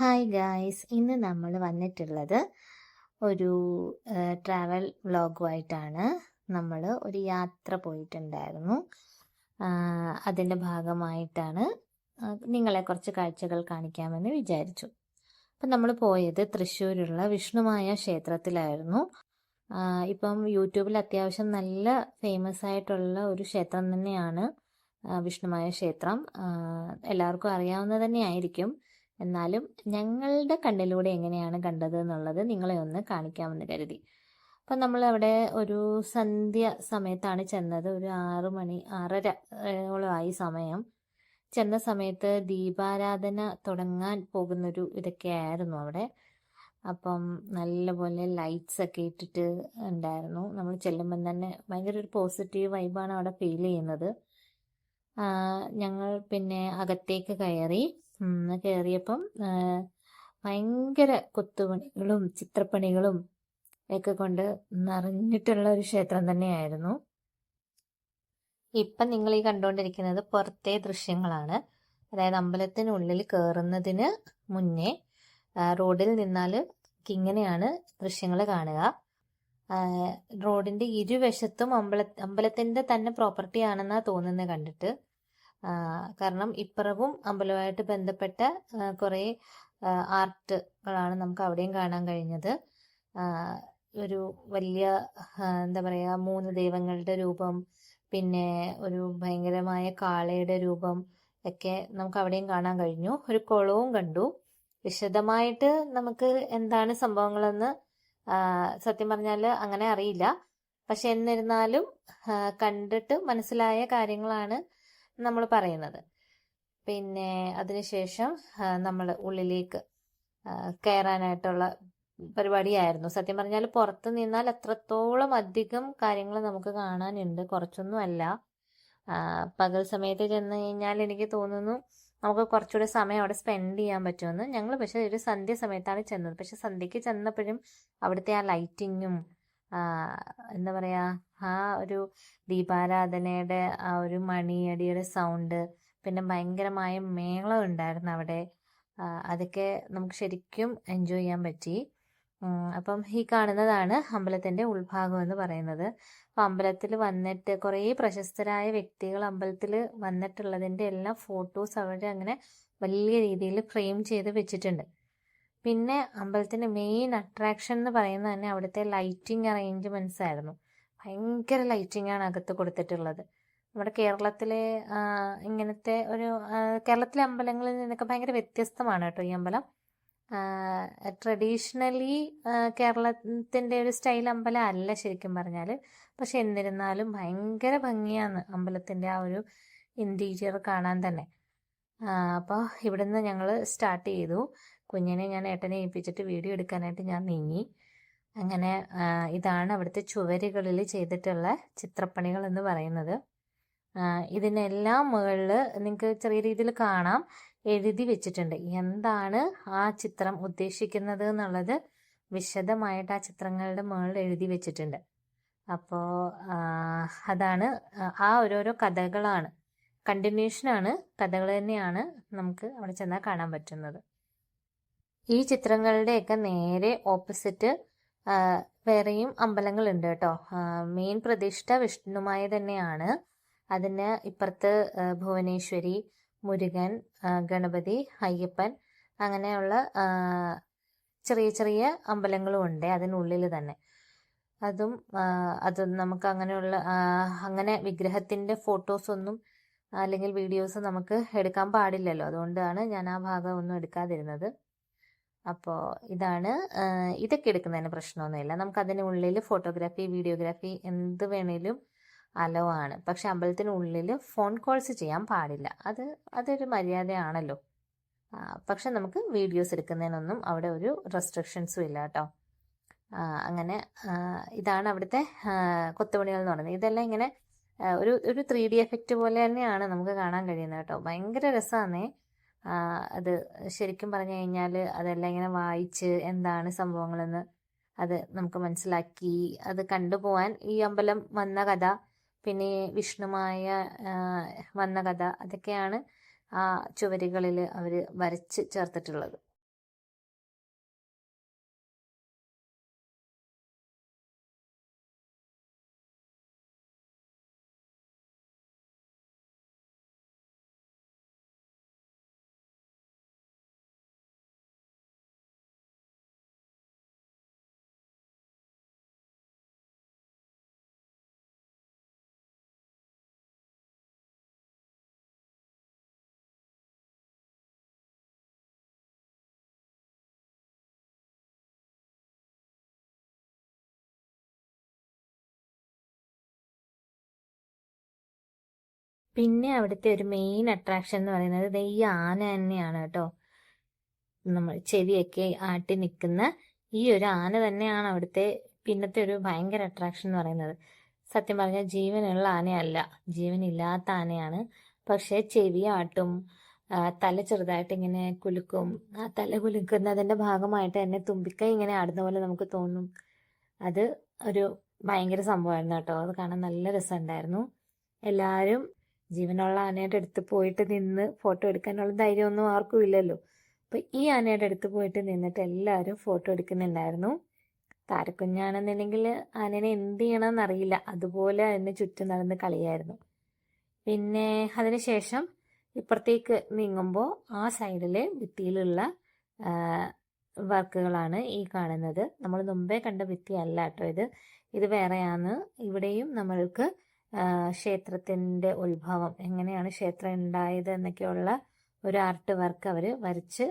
Hi guys ഇന്ന് നമ്മൾ വന്നിട്ടുള്ളത് ഒരു ട്രാവൽ വ്ളോഗുമായിട്ടാണ് നമ്മൾ ഒരു യാത്ര പോയിട്ടുണ്ടായിരുന്നു. അതിന്റെ ഭാഗമായിട്ടാണ് നിങ്ങളെ കുറച്ച് കാഴ്ചകൾ കാണിക്കാമെന്ന് വിചാരിച്ചു. അപ്പം നമ്മൾ പോയത് തൃശ്ശൂരുള്ള വിഷ്ണുമായ ക്ഷേത്രത്തിലായിരുന്നു. ഇപ്പം യൂട്യൂബിൽ അത്യാവശ്യം നല്ല ഫേമസ് ആയിട്ടുള്ള ഒരു ക്ഷേത്രം തന്നെയാണ് വിഷ്ണുമായ ക്ഷേത്രം. എല്ലാവർക്കും അറിയാവുന്ന തന്നെയായിരിക്കും. എന്നാലും ഞങ്ങളുടെ കണ്ണിലൂടെ എങ്ങനെയാണ് കണ്ടത് എന്നുള്ളത് നിങ്ങളെ ഒന്ന് കാണിക്കാമെന്ന് കരുതി. അപ്പം നമ്മൾ അവിടെ ഒരു സന്ധ്യ സമയത്താണ് ചെന്നത്. ഒരു ആറ് മണി ആറര ആയി സമയം. ചെന്ന സമയത്ത് ദീപാരാധന തുടങ്ങാൻ പോകുന്നൊരു ഇതൊക്കെ ആയിരുന്നു അവിടെ. അപ്പം നല്ലപോലെ ലൈറ്റ്സ് ഒക്കെ ഇട്ടിട്ട് ഉണ്ടായിരുന്നു. നമ്മൾ ചെല്ലുമ്പം തന്നെ ഭയങ്കര ഒരു പോസിറ്റീവ് വൈബാണ് അവിടെ ഫീൽ ചെയ്യുന്നത്. ഞങ്ങൾ പിന്നെ അകത്തേക്ക് കയറി കയറിയപ്പം ഭയങ്കര കൊത്തുപണികളും ചിത്രപ്പണികളും ഒക്കെ കൊണ്ട് നിറഞ്ഞിട്ടുള്ള ഒരു ക്ഷേത്രം തന്നെയായിരുന്നു. ഇപ്പം നിങ്ങൾ ഈ കണ്ടുകൊണ്ടിരിക്കുന്നത് പുറത്തെ ദൃശ്യങ്ങളാണ്. അതായത് അമ്പലത്തിനുള്ളിൽ കയറുന്നതിന് മുന്നേ റോഡിൽ നിന്നാൽ ഇങ്ങനെയാണ് ദൃശ്യങ്ങൾ കാണുക. റോഡിന്റെ ഇരുവശത്തും അമ്പല അമ്പലത്തിന്റെ തന്നെ പ്രോപ്പർട്ടി ആണെന്നാ തോന്നുന്നത് കണ്ടിട്ട്. കാരണം ഇപ്പുറവും അമ്പലവുമായിട്ട് ബന്ധപ്പെട്ട കുറേ ആർട്ടുകളാണ് നമുക്ക് അവിടെയും കാണാൻ കഴിഞ്ഞത്. ഒരു വലിയ എന്താ പറയുക മൂന്ന് ദൈവങ്ങളുടെ രൂപം പിന്നെ ഒരു ഭയങ്കരമായ കാളയുടെ രൂപം ഒക്കെ നമുക്ക് അവിടെയും കാണാൻ കഴിഞ്ഞു. ഒരു കുളവും കണ്ടു. വിശദമായിട്ട് നമുക്ക് എന്താണ് സംഭവങ്ങളെന്ന് സത്യം പറഞ്ഞാൽ അങ്ങനെ അറിയില്ല. പക്ഷെ എന്നിരുന്നാലും കണ്ടിട്ട് മനസ്സിലായ കാര്യങ്ങളാണ് നമ്മൾ പറയുന്നത്. പിന്നെ അതിനുശേഷം നമ്മൾ ഉള്ളിലേക്ക് കയറാനായിട്ടുള്ള പരിപാടിയായിരുന്നു. സത്യം പറഞ്ഞാൽ പുറത്ത് നിന്നാൽ എത്രത്തോളം അധികം കാര്യങ്ങൾ നമുക്ക് കാണാനുണ്ട്. കുറച്ചൊന്നും അല്ല പകൽ സമയത്ത് ചെന്ന് കഴിഞ്ഞാൽ എനിക്ക് തോന്നുന്നു നമുക്ക് കുറച്ചുകൂടി സമയം അവിടെ സ്പെൻഡ് ചെയ്യാൻ പറ്റുമെന്ന്. ഞങ്ങൾ പക്ഷെ ഒരു സന്ധ്യ സമയത്താണ് ചെന്നത്. പക്ഷെ സന്ധ്യയ്ക്ക് ചെന്നപ്പോഴും അവിടുത്തെ ആ ലൈറ്റിങ്ങും എന്താ പറയാ ആ ഒരു ദീപാരാധനയുടെ ആ ഒരു മണിയടിയുടെ സൗണ്ട് പിന്നെ ഭയങ്കരമായ മേളം ഉണ്ടായിരുന്നു അവിടെ. അതൊക്കെ നമുക്ക് ശരിക്കും എൻജോയ് ചെയ്യാൻ പറ്റി. അപ്പം ഈ കാണുന്നതാണ് അമ്പലത്തിന്റെ ഉൾഭാഗം എന്ന് പറയുന്നത്. അപ്പം അമ്പലത്തിൽ വന്നിട്ട് കുറേ പ്രശസ്തരായ വ്യക്തികൾ അമ്പലത്തിൽ വന്നിട്ടുള്ളതിന്റെ എല്ലാ ഫോട്ടോസ് അവരുടെ അങ്ങനെ വലിയ രീതിയിൽ ഫ്രെയിം ചെയ്ത് വെച്ചിട്ടുണ്ട്. പിന്നെ അമ്പലത്തിന്റെ മെയിൻ അട്രാക്ഷൻ എന്ന് പറയുന്നത് തന്നെ അവിടുത്തെ ലൈറ്റിംഗ് അറേഞ്ച്മെന്റ്സ് ആയിരുന്നു. ഭയങ്കര ലൈറ്റിംഗ് ആണ് അകത്ത് കൊടുത്തിട്ടുള്ളത്. നമ്മുടെ കേരളത്തിലെ ഇങ്ങനത്തെ ഒരു കേരളത്തിലെ അമ്പലങ്ങളിൽ നിന്നൊക്കെ ഭയങ്കര വ്യത്യസ്തമാണ് കേട്ടോ ഈ അമ്പലം. ട്രഡീഷണലി കേരളത്തിന്റെ ഒരു സ്റ്റൈൽ അമ്പലം അല്ല ശരിക്കും പറഞ്ഞാൽ പക്ഷെ എന്നിരുന്നാലും ഭയങ്കര ഭംഗിയാണ് അമ്പലത്തിന്റെ ആ ഒരു ഇന്റീരിയർ കാണാൻ തന്നെ. അപ്പോൾ ഇവിടുന്ന് ഞങ്ങൾ സ്റ്റാർട്ട് ചെയ്തു. കുഞ്ഞിനെ ഞാൻ ഏട്ടനെ ഏൽപ്പിച്ചിട്ട് വീഡിയോ എടുക്കാനായിട്ട് ഞാൻ നീങ്ങി. അങ്ങനെ ഇതാണ് അവിടുത്തെ ചുവരുകളിൽ ചെയ്തിട്ടുള്ള ചിത്രപ്പണികൾ എന്ന് പറയുന്നത്. ഇതിനെല്ലാം മുകളിൽ നിങ്ങൾക്ക് ചെറിയ രീതിയിൽ കാണാം. എഴുതി വെച്ചിട്ടുണ്ട്. എന്താണ് ആ ചിത്രം ഉദ്ദേശിക്കുന്നത് എന്നുള്ളത് വിശദമായിട്ട് ആ ചിത്രങ്ങളുടെ മുകളിൽ എഴുതി വെച്ചിട്ടുണ്ട്. അപ്പോൾ അതാണ് ആ ഓരോരോ കഥകളാണ്. കണ്ടിന്യൂഷനാണ് കഥകൾ തന്നെയാണ് നമുക്ക് അവിടെ ചെന്നാൽ കാണാൻ പറ്റുന്നത്. ഈ ചിത്രങ്ങളുടെയൊക്കെ നേരെ ഓപ്പോസിറ്റ് വേറെയും അമ്പലങ്ങളുണ്ട് കേട്ടോ. മെയിൻ പ്രതിഷ്ഠ വിഷ്ണുമായ തന്നെയാണ്. അതിന് ഇപ്പുറത്ത് ഭുവനേശ്വരി മുരുകൻ ഗണപതി അയ്യപ്പൻ അങ്ങനെയുള്ള ചെറിയ ചെറിയ അമ്പലങ്ങളും ഉണ്ട് അതിനുള്ളിൽ തന്നെ. അതും അത് നമുക്ക് അങ്ങനെയുള്ള അങ്ങനെ വിഗ്രഹത്തിന്റെ ഫോട്ടോസ് ഒന്നും അല്ലെങ്കിൽ വീഡിയോസ് നമുക്ക് എടുക്കാൻ പാടില്ലല്ലോ. അതുകൊണ്ടാണ് ഞാൻ ആ ഭാഗം ഒന്നും എടുക്കാതിരുന്നത്. അപ്പോൾ ഇതാണ് ഇതൊക്കെ എടുക്കുന്നതിന് പ്രശ്നമൊന്നുമില്ല. നമുക്ക് അതിനുള്ളിൽ ഫോട്ടോഗ്രാഫി വീഡിയോഗ്രാഫി എന്ത് വേണേലും അലോ ആണ് പക്ഷെ അമ്പലത്തിനുള്ളിൽ ഫോൺ കോൾസ് ചെയ്യാൻ പാടില്ല. അത് അതൊരു മര്യാദയാണല്ലോ. പക്ഷെ നമുക്ക് വീഡിയോസ് എടുക്കുന്നതിനൊന്നും അവിടെ ഒരു റെസ്ട്രിക്ഷൻസും ഇല്ല കേട്ടോ. അങ്ങനെ ഇതാണ് അവിടുത്തെ കൊത്തുപണികൾ എന്ന് പറയുന്നത്. ഇതെല്ലാം ഇങ്ങനെ ഒരു ഒരു ത്രീ ഡി എഫക്റ്റ് പോലെ തന്നെയാണ് നമുക്ക് കാണാൻ കഴിയുന്നത് കേട്ടോ. ഭയങ്കര രസമാണേ അത് ശരിക്കും പറഞ്ഞു കഴിഞ്ഞാൽ അതെല്ലാം ഇങ്ങനെ വായിച്ച് എന്താണ് സംഭവങ്ങളെന്ന് അത് നമുക്ക് മനസ്സിലാക്കി അത് കണ്ടുപോവാൻ ഈ അമ്പലം വന്ന കഥ പിന്നെ വിഷ്ണുമായ വന്ന കഥ അതൊക്കെയാണ് ആ ചുവരുകളിൽ അവർ വരച്ച് ചേർത്തിട്ടുള്ളത്. പിന്നെ അവിടുത്തെ ഒരു മെയിൻ അട്രാക്ഷൻ എന്ന് പറയുന്നത് ഈ ആന തന്നെയാണ് കേട്ടോ. നമ്മൾ ചെവിയൊക്കെ ആട്ടി നിൽക്കുന്ന ഈ ഒരു ആന തന്നെയാണ് അവിടുത്തെ പിന്നത്തെ ഒരു ഭയങ്കര അട്രാക്ഷൻ എന്ന് പറയുന്നത്. സത്യം പറഞ്ഞാൽ ജീവനുള്ള ആനയല്ല. ജീവനില്ലാത്ത ആനയാണ്. പക്ഷെ ചെവി ആട്ടും തല ചെറുതായിട്ട് ഇങ്ങനെ കുലുക്കും ആ തല കുലുക്കുന്നതിന്റെ ഭാഗമായിട്ട് തന്നെ തുമ്പിക്കൈ ഇങ്ങനെ ആടുന്ന പോലെ നമുക്ക് തോന്നും. അത് ഒരു ഭയങ്കര സംഭവമായിരുന്നു കേട്ടോ. അത് കാണാൻ നല്ല രസമുണ്ടായിരുന്നു. എല്ലാവരും ജീവനുള്ള ആനയുടെ അടുത്ത് പോയിട്ട് നിന്ന് ഫോട്ടോ എടുക്കാനുള്ള ധൈര്യമൊന്നും ആർക്കും ഇല്ലല്ലോ. അപ്പൊ ഈ ആനയുടെ അടുത്ത് പോയിട്ട് നിന്നിട്ട് എല്ലാവരും ഫോട്ടോ എടുക്കുന്നുണ്ടായിരുന്നു. താരക്കുഞ്ഞാണെന്നുണ്ടെങ്കിൽ ആനനെ എന്ത് ചെയ്യണമെന്ന് അറിയില്ല അതുപോലെ അതിന് ചുറ്റും നടന്ന് കളിയായിരുന്നു. പിന്നെ അതിനുശേഷം ഇപ്പുറത്തേക്ക് നീങ്ങുമ്പോൾ ആ സൈഡിലെ ഭിത്തിയിലുള്ള വർക്കുകളാണ് ഈ കാണുന്നത്. നമ്മൾ മുമ്പേ കണ്ട ഭിത്തിയല്ല കേട്ടോ ഇത്. ഇത് വേറെയാണ്. ഇവിടെയും നമ്മൾക്ക് ആ, ക്ഷേത്രത്തിന്റെ ഉത്ഭവം എങ്ങനെയാണ് ക്ഷേത്രം ഉണ്ടായത് എന്നൊക്കെയുള്ള ഒരു ആർട്ട് വർക്ക് അവർ വരച്ച്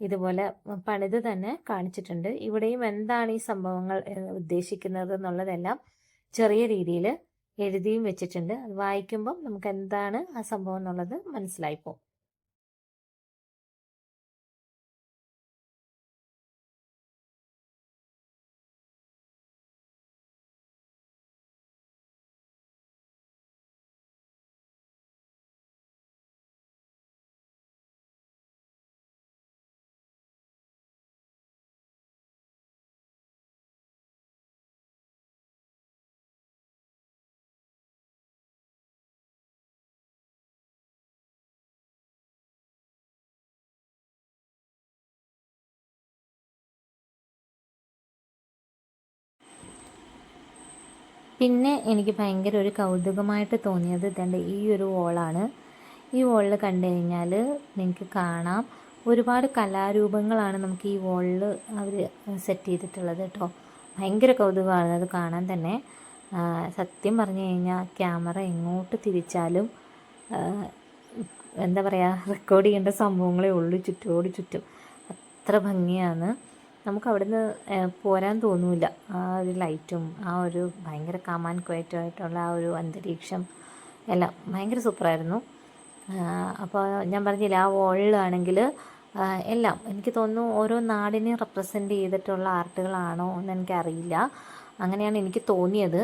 ഇതുപോലെ പണിത് തന്നെ കാണിച്ചിട്ടുണ്ട്. ഇവിടെയും എന്താണ് ഈ സംഭവങ്ങൾ ഉദ്ദേശിക്കുന്നത് എന്നുള്ളതെല്ലാം ചെറിയ രീതിയിൽ എഴുതിയും വെച്ചിട്ടുണ്ട്. അത് വായിക്കുമ്പം നമുക്ക് എന്താണ് ആ സംഭവം എന്നുള്ളത് മനസ്സിലായിപ്പോ പിന്നെ എനിക്ക് ഭയങ്കര ഒരു കൗതുകമായിട്ട് തോന്നിയത് ഇതേണ്ട ഈ ഒരു വോളാണ് ഈ വോളിൽ കണ്ടു കഴിഞ്ഞാൽ നിങ്ങൾക്ക് കാണാം. ഒരുപാട് കലാരൂപങ്ങളാണ് നമുക്ക് ഈ വോളിൽ അവർ സെറ്റ് ചെയ്തിട്ടുള്ളത് കേട്ടോ. ഭയങ്കര കൗതുകമാണ് അത് കാണാൻ തന്നെ. സത്യം പറഞ്ഞു കഴിഞ്ഞാൽ ക്യാമറ എങ്ങോട്ട് തിരിച്ചാലും എന്താ പറയുക റെക്കോർഡ് ചെയ്യേണ്ട സംഭവങ്ങളേ ഉള്ളൂ ചുറ്റോട് ചുറ്റും. അത്ര ഭംഗിയാണ്. നമുക്ക് അവിടുന്ന് പോരാൻ തോന്നൂല ആ ഒരു ലൈറ്റും ആ ഒരു ഭയങ്കര കാമാൻ ക്വയറ്റുമായിട്ടുള്ള ആ ഒരു അന്തരീക്ഷം എല്ലാം ഭയങ്കര സൂപ്പറായിരുന്നു അപ്പോൾ ഞാൻ പറഞ്ഞില്ല ആ വോളിലാണെങ്കിൽ എല്ലാം എനിക്ക് തോന്നുന്നു ഓരോ നാടിനെ റെപ്രസെന്റ് ചെയ്തിട്ടുള്ള ആർട്ടുകളാണോ എന്ന് എനിക്കറിയില്ല. അങ്ങനെയാണ് എനിക്ക് തോന്നിയത്.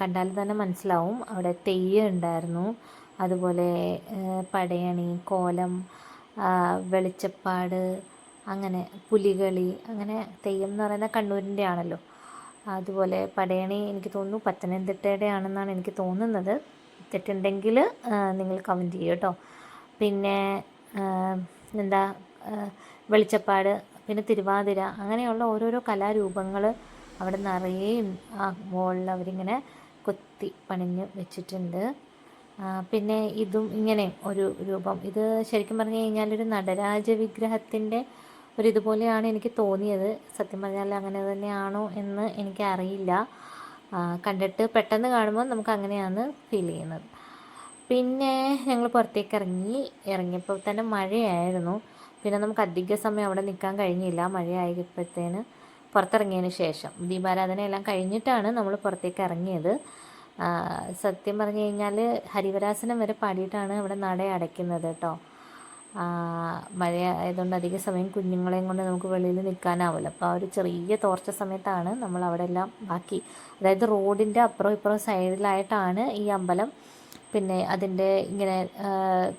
കണ്ടാൽ തന്നെ മനസ്സിലാവും. അവിടെ തെയ്യം ഉണ്ടായിരുന്നു. അതുപോലെ പടയണി കോലം വെളിച്ചപ്പാട് അങ്ങനെ പുലികളി അങ്ങനെ തെയ്യം എന്ന് പറയുന്നത് കണ്ണൂരിന്റെ ആണല്ലോ. അതുപോലെ പടയണി എനിക്ക് തോന്നുന്നു പത്തനംതിട്ടയുടെ ആണെന്നാണ് എനിക്ക് തോന്നുന്നത്. തെറ്റുണ്ടെങ്കിൽ നിങ്ങൾ കമന്റ് ചെയ്യൂ കേട്ടോ. പിന്നെ എന്താ വെളിച്ചപ്പാട് പിന്നെ തിരുവാതിര അങ്ങനെയുള്ള ഓരോരോ കലാരൂപങ്ങൾ അവിടെ നിറയെ ആ മുകളിൽ അവരിങ്ങനെ കൊത്തി പണിഞ്ഞ് വെച്ചിട്ടുണ്ട്. പിന്നെ ഇതും ഇങ്ങനെ ഒരു രൂപം. ഇത് ശരിക്കും പറഞ്ഞു കഴിഞ്ഞാൽ ഒരു നടരാജ വിഗ്രഹത്തിന്റെ ഒരു ഇതുപോലെയാണ് എനിക്ക് തോന്നിയത്. സത്യം പറഞ്ഞാൽ അങ്ങനെ തന്നെയാണോ എന്ന് എനിക്കറിയില്ല. കണ്ടിട്ട് പെട്ടെന്ന് കാണുമ്പോൾ നമുക്ക് അങ്ങനെയാണ് ഫീൽ ചെയ്യുന്നത്. പിന്നെ ഞങ്ങൾ പുറത്തേക്ക് ഇറങ്ങി. ഇറങ്ങിയപ്പോൾ തന്നെ മഴയായിരുന്നു. പിന്നെ നമുക്ക് അധിക സമയം അവിടെ നിൽക്കാൻ കഴിഞ്ഞില്ല. മഴയായപ്പോഴത്തേന് പുറത്തിറങ്ങിയതിന് ശേഷം. ദീപാരാധന എല്ലാം കഴിഞ്ഞിട്ടാണ് നമ്മൾ പുറത്തേക്ക് ഇറങ്ങിയത്. സത്യം പറഞ്ഞു കഴിഞ്ഞാൽ ഹരിവരാസനം വരെ പാടിയിട്ടാണ് അവിടെ നട അടയ്ക്കുന്നത് കേട്ടോ. മഴ ആയതുകൊണ്ട് അധിക സമയം കുഞ്ഞുങ്ങളെയും കൊണ്ട് നമുക്ക് വെളിയിൽ നിൽക്കാനാവില്ല. അപ്പോൾ ആ ഒരു ചെറിയ തോർച്ച സമയത്താണ് നമ്മൾ അവിടെ എല്ലാം ബാക്കി. അതായത് റോഡിന്റെ അപ്പുറം ഇപ്പുറം സൈഡിലായിട്ടാണ് ഈ അമ്പലം. പിന്നെ അതിന്റെ ഇങ്ങനെ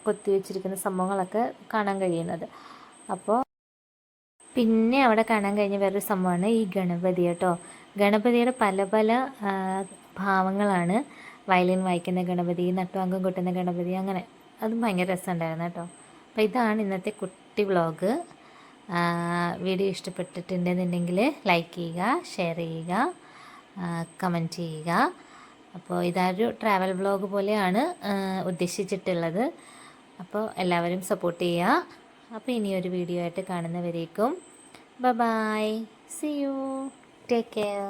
കൊത്തി വെച്ചിരിക്കുന്ന സംഭവങ്ങളൊക്കെ കാണാൻ കഴിയുന്നത്. അപ്പോൾ പിന്നെ അവിടെ കാണാൻ കഴിഞ്ഞ വേറൊരു സംഭവമാണ് ഈ ഗണപതി കേട്ടോ. ഗണപതിയുടെ പല പല ഭാവങ്ങളാണ്. വയലിൻ വായിക്കുന്ന ഗണപതി നട്ടുവാങ്കം കൊട്ടുന്ന ഗണപതി അങ്ങനെ. അതും ഭയങ്കര രസമുണ്ടായിരുന്നു കേട്ടോ. അപ്പോൾ ഇതാണ് ഇന്നത്തെ കുട്ടി വ്ളോഗ്. വീഡിയോ ഇഷ്ടപ്പെട്ടിട്ടുണ്ടെന്നുണ്ടെങ്കിൽ ലൈക്ക് ചെയ്യുക ഷെയർ ചെയ്യുക കമന്റ് ചെയ്യുക. അപ്പോൾ ഇതൊരു ട്രാവൽ വ്ളോഗ് പോലെയാണ് ഉദ്ദേശിച്ചിട്ടുള്ളത്. അപ്പോൾ എല്ലാവരും സപ്പോർട്ട് ചെയ്യുക. അപ്പോൾ ഇനിയൊരു വീഡിയോ ആയിട്ട് കാണുന്നവരേക്കും. ബ bye see you take care